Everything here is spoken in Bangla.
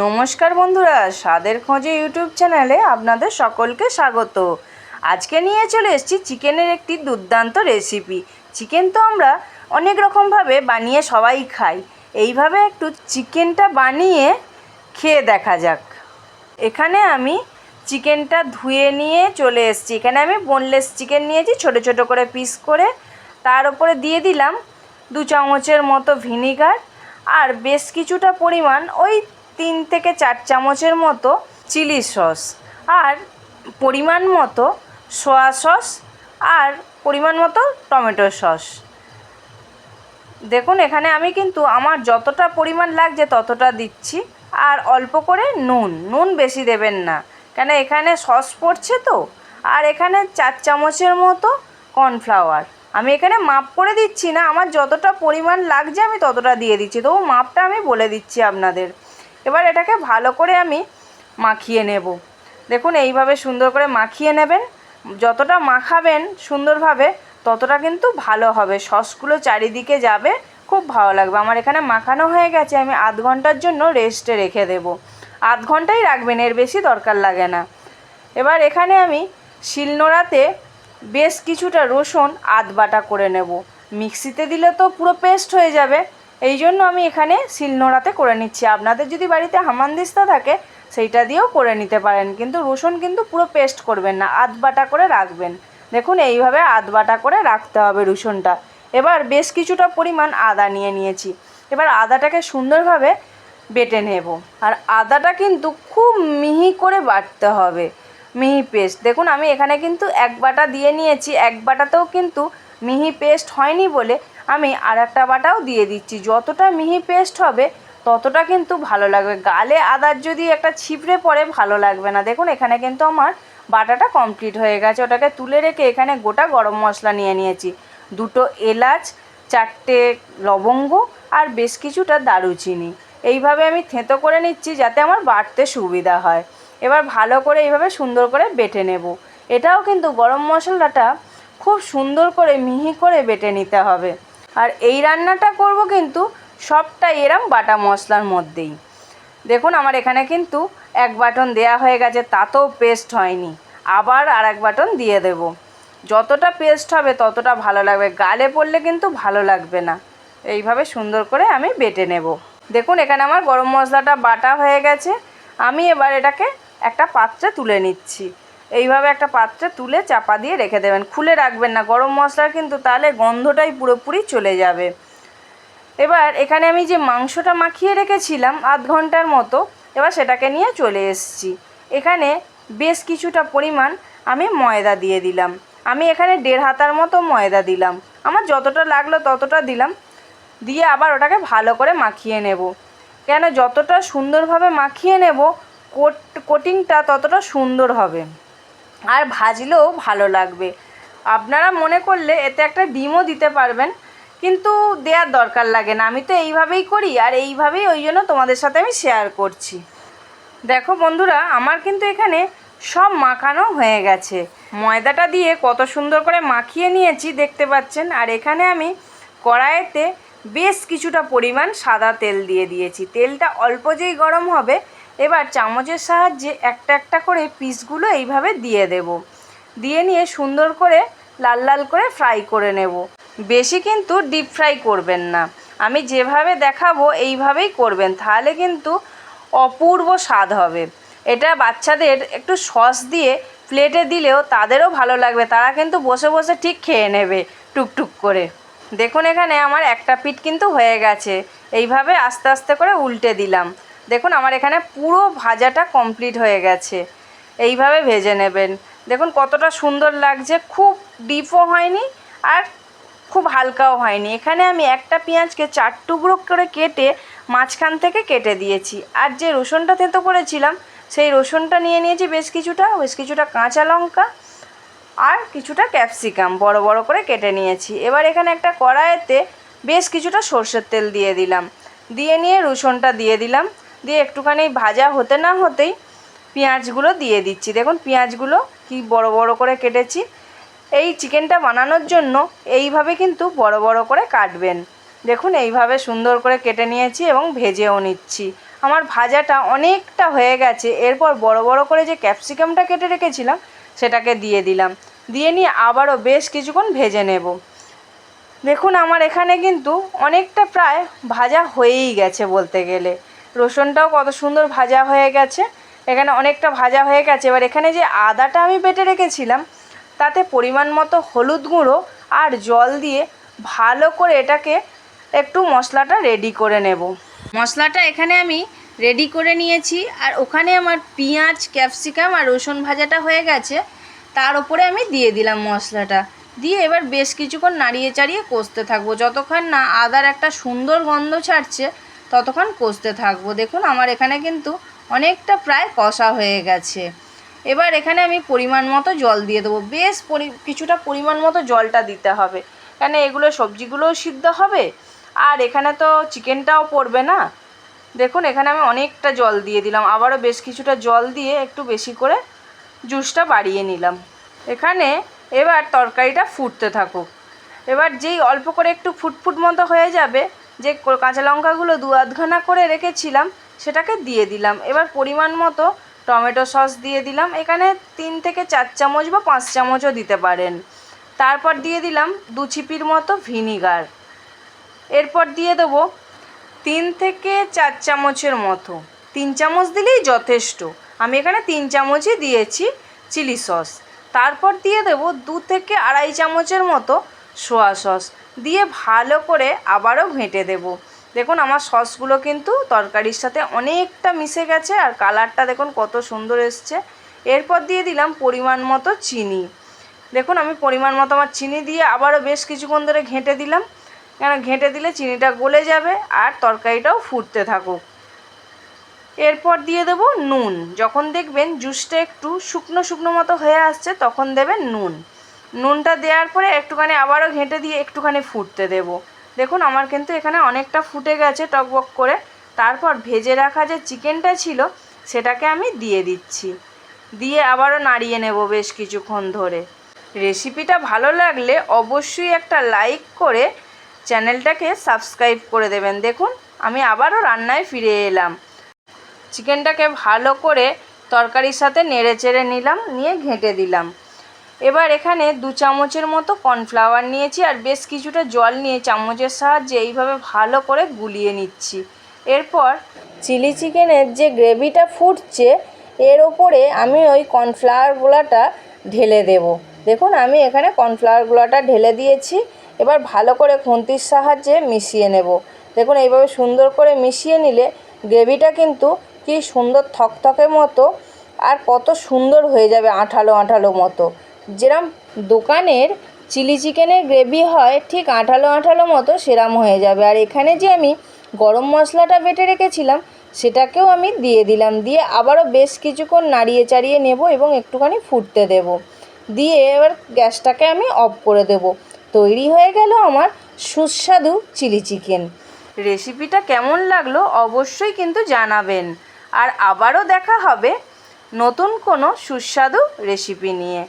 নমস্কার বন্ধুরা, স্বাদের খোঁজে ইউটিউব চ্যানেলে আপনাদের সকলকে স্বাগত। আজকে নিয়ে চলে এসেছি চিকেনের একটি দুর্দান্ত রেসিপি। চিকেন তো আমরা অনেক রকমভাবে বানিয়ে সবাই খাই। এইভাবে একটু চিকেনটা বানিয়ে খেয়ে দেখা যাক। এখানে আমি চিকেনটা ধুয়ে নিয়ে চলে এসেছি। এখানে আমি বোনলেস চিকেন নিয়েছি, ছোট ছোট করে পিস করে। তার উপরে দিয়ে দিলাম দু চামচের মতো ভিনিগার আর বেশ কিছুটা পরিমাণ ওই তিন থেকে চার চামচের মতো চিলি সস আর পরিমাণ মতো সোয়া সস আর পরিমাণ মতো টমেটো সস। দেখুন, এখানে আমি কিন্তু আমার যতটা পরিমাণ লাগছে ততটা দিচ্ছি। আর অল্প করে নুন নুন বেশি দেবেন না। কেন, এখানে সস পড়ছে তো। আর এখানে চার চামচের মতো কর্নফ্লাওয়ার। আমি এখানে মাপ করে দিচ্ছি না, আমার যতটা পরিমাণ লাগছে আমি ততটা দিয়ে দিচ্ছি। তবু মাপটা আমি বলে দিচ্ছি আপনাদের। এবার এটাকে ভালো করে আমি মাখিয়ে নেব। দেখুন, এইভাবে সুন্দর করে মাখিয়ে নেবেন। যতটা মাখাবেন সুন্দরভাবে, ততটা কিন্তু ভালো হবে। সসগুলো চারিদিকে যাবে, খুব ভালো লাগবে। আমার এখানে মাখানো হয়ে গেছে, আমি আধ ঘণ্টার জন্য রেস্টে রেখে দেব। আধ ঘন্টাই রাখবেন, এর বেশি দরকার লাগে না। এবার এখানে আমি শিলনোড়াতে বেশ কিছুটা রসুন আধ বাটা করে নেব। মিক্সিতে দিলে তো পুরো পেস্ট হয়ে যাবে। এই জন্য আমি এখানে শিলনোড়াতে করে নিচ্ছি। আপনাদের যদি বাড়িতে হামানদিস্তা থাকে, সেইটা দিয়েও করে নিতে পারেন। কিন্তু রসুন কিন্তু পুরো পেস্ট করবেন না, আধ বাটা করে রাখবেন। দেখুন, এইভাবে আধ বাটা করে রাখতে হবে রসুনটা। এবার বেশ কিছুটা পরিমাণ আদা নিয়ে নিয়েছি। এবার আদাটাকে সুন্দরভাবে বেটে নেব। আর আদাটা কিন্তু খুব মিহি করে বাটতে হবে, মিহি পেস্ট। দেখুন, আমি এখানে কিন্তু এক বাটা দিয়ে নিয়েছি। এক বাটাতেও কিন্তু মিহি পেস্ট হয়নি বলে আমি আর একটা বাটাও দিয়ে দিচ্ছি। যতটা মিহি পেস্ট হবে, ততটা কিন্তু ভালো লাগবে। গালে আদার যদি একটা ছিপড়ে পড়ে, ভালো লাগবে না। দেখুন, এখানে কিন্তু আমার বাটাটা কমপ্লিট হয়ে গেছে। ওটাকে তুলে রেখে এখানে গোটা গরম মশলা নিয়ে নিয়েছি। দুটো এলাচ, চারটে লবঙ্গ আর বেশ কিছুটা দারুচিনি। এইভাবে আমি থেঁতো করে নিচ্ছি যাতে আমার বাটতে সুবিধা হয়। এবার ভালো করে এইভাবে সুন্দর করে বেটে নেব। এটাও কিন্তু গরম মশলাটা খুব সুন্দর করে মিহি করে বেটে নিতে হবে। আর এই রান্নাটা করব কিন্তু সবটাই এরম বাটা মশলার মধ্যেই। দেখুন, আমার এখানে কিন্তু এক বাটন দেয়া হয়ে গেছে, তাতেও পেস্ট হয়নি। আবার আর এক বাটন দিয়ে দেব। যতটা পেস্ট হবে ততটা ভালো লাগবে। গালে পড়লে কিন্তু ভালো লাগবে না। এইভাবে সুন্দর করে আমি বেটে নেব। দেখুন, এখানে আমার গরম মশলাটা বাটা হয়ে গেছে। আমি এবার এটাকে একটা পাত্রে তুলে নিচ্ছি। এইভাবে একটা পাত্রে তুলে চাপা দিয়ে রেখে দেবেন। খুলে রাখবেন না, গরম মশলার কিন্তু তাহলে গন্ধটাই পুরোপুরি চলে যাবে। এবার এখানে আমি যে মাংসটা মাখিয়ে রেখেছিলাম আধ ঘণ্টার মতো, এবার সেটাকে নিয়ে চলে এসেছি। এখানে বেশ কিছুটা পরিমাণ আমি ময়দা দিয়ে দিলাম। আমি এখানে দেড় হাতার মতো ময়দা দিলাম। আমার যতটা লাগল ততটা দিলাম। দিয়ে আবার ওটাকে ভালো করে মাখিয়ে নেব। কেন যতটা সুন্দরভাবে মাখিয়ে নেব, কোট, কোটিংটা ততটা সুন্দর হবে। আর ভাজলেও ভালো লাগবে। আপনারা মনে করলে এতে একটা ডিমও দিতে পারবেন, কিন্তু দেওয়ার দরকার লাগে না। আমি তো এইভাবেই করি আর এইভাবেই ওই জন্য তোমাদের সাথে আমি শেয়ার করছি। দেখো বন্ধুরা, আমার কিন্তু এখানে সব মাখানো হয়ে গেছে। ময়দাটা দিয়ে কত সুন্দর করে মাখিয়ে নিয়েছি, দেখতে পাচ্ছেন। আর এখানে আমি কড়াইতে বেশ কিছুটা পরিমাণ সাদা তেল দিয়ে দিয়েছি। তেলটা অল্প যেই গরম হবে এবার চামচের সাহায্যে একটা একটা করে পিসগুলো এইভাবে দিয়ে দেব। দিয়ে নিয়ে সুন্দর করে লাল লাল করে ফ্রাই করে নেব। বেশি কিন্তু ডিপ ফ্রাই করবেন না। আমি যেভাবে দেখাবো এইভাবেই করবেন, তাহলে কিন্তু অপূর্ব স্বাদ হবে। এটা বাচ্চাদের একটু সস দিয়ে প্লেটে দিলেও তাদেরও ভালো লাগবে, তারা কিন্তু বসে বসে ঠিক খেয়ে নেবে টুকটুক করে। দেখুন এখানে আমার একটা পিঠ কিন্তু হয়ে গেছে। এইভাবে আস্তে আস্তে করে উল্টে দিলাম। দেখুন, আমার এখানে পুরো ভাজাটা কমপ্লিট হয়ে গেছে। এইভাবে ভেজে নেবেন। দেখুন, কতটা সুন্দর লাগছে। খুব ডিপও হয়নি আর খুব হালকাও হয়নি। এখানে আমি একটা পেঁয়াজকে চার টুকরো করে কেটে মাঝখান থেকে কেটে দিয়েছি। আর যে রসুনটা থেতো করেছিলাম, সেই রসুনটা নিয়ে নিয়েছি বেশ কিছুটা বেশ কিছুটা কাঁচা লঙ্কা আর কিছুটা ক্যাপসিকাম বড় বড় করে কেটে নিয়েছি। এবার এখানে একটা কড়াইতে বেশ কিছুটা সর্ষের তেল দিয়ে দিলাম। দিয়ে নিয়ে রসুনটা দিয়ে দিলাম। দিয়ে একটুখানি ভাজা হতে না হতেই পেঁয়াজগুলো দিয়ে দিচ্ছি। দেখুন পেঁয়াজগুলো কি বড় বড় করে কেটেছি। এই চিকেনটা বানানোর জন্য এইভাবে কিন্তু বড় বড় করে কাটবেন। দেখুন এইভাবে সুন্দর করে কেটে নিয়েছি এবং ভেজেও নিচ্ছি। আমার ভাজাটা অনেকটা হয়ে গেছে। এরপর বড় বড় করে যে ক্যাপসিকামটা কেটে রেখেছিলাম, সেটাকে দিয়ে দিলাম। দিয়ে নিয়ে আবারও বেশ কিছুক্ষণ ভেজে নেব। দেখুন আমার এখানে কিন্তু অনেকটা প্রায় ভাজা হয়েই গেছে বলতে গেলে। রসুনটাও কত সুন্দর ভাজা হয়ে গেছে। এখানে অনেকটা ভাজা হয়ে গেছে। এবার এখানে যে আদাটা আমি বেটে রেখেছিলাম, তাতে পরিমাণ মতো হলুদ গুঁড়ো আর জল দিয়ে ভালো করে এটাকে একটু মশলাটা রেডি করে নেব। মশলাটা এখানে আমি রেডি করে নিয়েছি। আর ওখানে আমার পেঁয়াজ ক্যাপসিকাম আর রসুন ভাজাটা হয়ে গেছে। তার উপরে আমি দিয়ে দিলাম মশলাটা। দিয়ে এবার বেশ কিছুক্ষণ নাড়িয়ে চাড়িয়ে কষতে থাকব। যতক্ষণ না আদার একটা সুন্দর গন্ধ ছাড়ছে ততক্ষণ কষতে থাকব। দেখুন, আমার এখানে কিন্তু অনেকটা প্রায় কষা হয়ে গেছে। এবার এখানে আমি পরিমাণ মতো জল দিয়ে দেবো। বেশ পরি, কিছুটা পরিমাণ মতো জলটা দিতে হবে। কেন, এগুলো সবজিগুলোও সিদ্ধ হবে, আর এখানে তো চিকেনটাও পড়বে না। দেখুন, এখানে আমি অনেকটা জল দিয়ে দিলাম। আবারও বেশ কিছুটা জল দিয়ে একটু বেশি করে জুসটা বাড়িয়ে নিলাম। এখানে এবার তরকারিটা ফুটতে থাকুক। এবার যেই অল্প করে একটু ফুটফুট মতো হয়ে যাবে যে কাঁচা লঙ্কাগুলো দু আধখানা করে রেখেছিলাম, সেটাকে দিয়ে দিলাম। এবার পরিমাণ মতো টমেটো সস দিয়ে দিলাম। এখানে তিন থেকে চার চামচ বা পাঁচ চামচও দিতে পারেন। তারপর দিয়ে দিলাম দু চিপির মতো ভিনিগার। এরপর দিয়ে দেবো তিন থেকে চার চামচের মতো। তিন চামচ দিলেই যথেষ্ট। আমি এখানে তিন চামচই দিয়েছি চিলি সস। তারপর দিয়ে দেবো দু থেকে আড়াই চামচের মতো সোয়া সস। দিয়ে ভালো করে আবারও ঘেঁটে দেবো। দেখুন, আমার সসগুলো কিন্তু তরকারির সাথে অনেকটা মিশে গেছে আর কালারটা দেখুন কত সুন্দর এসছে। এরপর দিয়ে দিলাম পরিমাণ মতো চিনি। দেখুন, আমি পরিমাণ মতো আমার চিনি দিয়ে আবারও বেশ কিছুক্ষণ ধরে ঘেঁটে দিলাম। কেন, ঘেঁটে দিলে চিনিটা গলে যাবে আর তরকারিটাও ফুটতে থাকুক। এরপর দিয়ে দেবো নুন। যখন দেখবেন জুসটা একটু শুকনো শুকনো মতো হয়ে আসছে, তখন দেবেন নুন। নুনটা দেওয়ার পরে একটুখানি আবারও ঘেঁটে দিয়ে একটুখানি ফুটতে দেব। দেখুন, আমার কিন্তু এখানে অনেকটা ফুটে গেছে টকবক করে। তারপর ভেজে রাখা যে চিকেনটা ছিল, সেটাকে আমি দিয়ে দিচ্ছি। দিয়ে আবারও নাড়িয়ে নেব বেশ কিছুক্ষণ ধরে। রেসিপিটা ভালো লাগলে অবশ্যই একটা লাইক করে চ্যানেলটাকে সাবস্ক্রাইব করে দেবেন। দেখুন, আমি আবারও রান্নায় ফিরে এলাম। চিকেনটাকে ভালো করে তরকারির সাথে নেড়ে চেড়ে নিলাম, নিয়ে ঘেঁটে দিলাম। এবার এখানে দু চামচের মতো কর্নফ্লাওয়ার নিয়েছি আর বেশ কিছুটা জল নিয়ে চামচের সাহায্যে এইভাবে ভালো করে গুলিয়ে নিচ্ছি। এরপর চিলি চিকেনের যে গ্রেভিটা ফুটছে, এর ওপরে আমি ওই কর্নফ্লাওয়ার গুলাটা ঢেলে দেব। দেখুন, আমি এখানে কর্নফ্লাওয়ার গুলাটা ঢেলে দিয়েছি। এবার ভালো করে খুন্তির সাহায্যে মিশিয়ে নেব। দেখুন, এইভাবে সুন্দর করে মিশিয়ে নিলে গ্রেভিটা কিন্তু কি সুন্দর থকথকে মতো আর কত সুন্দর হয়ে যাবে আঠালো আঠালো মতো। যেরম দোকানের চিলি চিকেনের গ্রেভি হয়, ঠিক আঠালো আঠালো মতো সেরাম হয়ে যাবে। আর এখানে যে আমি গরম মশলাটা বেটে রেখেছিলাম, সেটাকেও আমি দিয়ে দিলাম। দিয়ে আবারও বেশ কিছুক্ষণ নাড়িয়ে চাড়িয়ে নেব এবং একটুখানি ফুটতে দেব। দিয়ে এবার গ্যাসটাকে আমি অফ করে দেব। তৈরি হয়ে গেল আমার সুস্বাদু চিলি চিকেন। রেসিপিটা কেমন লাগল অবশ্যই কিন্তু জানাবেন। আর আবারও দেখা হবে নতুন কোনো সুস্বাদু রেসিপি নিয়ে।